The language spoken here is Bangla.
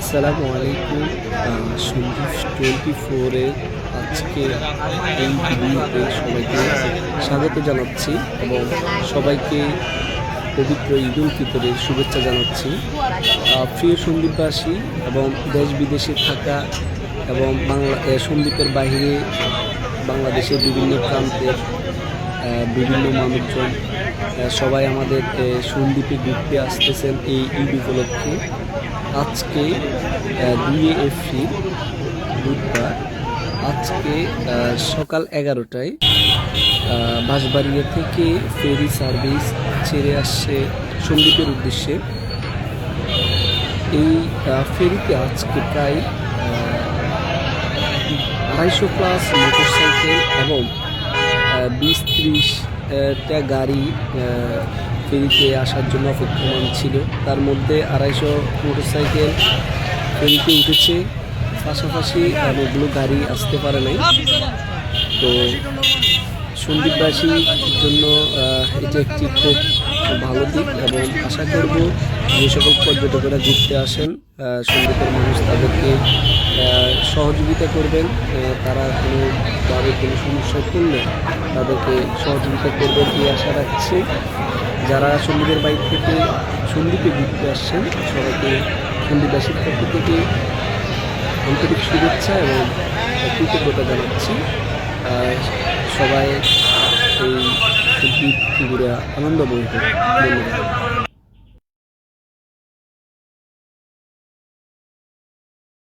আসসালামু আলাইকুম। সন্দীপ টোয়েন্টি ফোরে আজকে এই ভিডিওতে সবাইকে স্বাগত জানাচ্ছি এবং সবাইকে পবিত্র ঈদ উল ফিতরের শুভেচ্ছা জানাচ্ছি। প্রিয় সন্দীপবাসী এবং দেশ বিদেশে থাকা এবং বাংলা সন্দীপের বাইরে বাংলাদেশের বিভিন্ন প্রান্তের বিভিন্ন মানুষজন সবাই আমাদের এ, সন্দ্বীপে ঘুরতে আসতেছেন এই ঈদ উপলক্ষে। আজকে দুই এপ্রিল বুধবার, আজকে সকাল এগারোটায় বাঁশবাড়িয়া থেকে ফেরি সার্ভিস ছেড়ে আসছে সন্দ্বীপের উদ্দেশ্যে। এই ফেরিতে আজকে প্রায় আড়াইশো প্লাস মোটরসাইকেল এবং বিশ ত্রিশটা গাড়ি ফেরিতে আসার জন্য অপেক্ষমান ছিল। তার মধ্যে আড়াইশো মোটরসাইকেল ফেরিতে উঠেছে। পাশাপাশি অনেকগুলো গাড়ি আসতে পারে নাই। তো সন্দীপবাসীর জন্য এটা একটি খুব ভালো দিক এবং আশা করব যে সকল পর্যটকেরা ঘুরতে আসেন সন্দীপের মানুষ তাদেরকে সহযোগিতা করবেন। তারা কোনোভাবে কোনো সমস্যায় পড়লে তাদেরকে সহযোগিতা করবেন এই আশা রাখছি। যারা সন্দীপের বাইক থেকে সন্দীপে ঘুরতে আসছেন, সবাইকে সন্দীপবাসীর পক্ষ থেকে আন্তরিক শুভেচ্ছা এবং কৃতজ্ঞতা জানাচ্ছি। সবাই এই ঘুরে আনন্দময় বলতে ধন্যবাদ।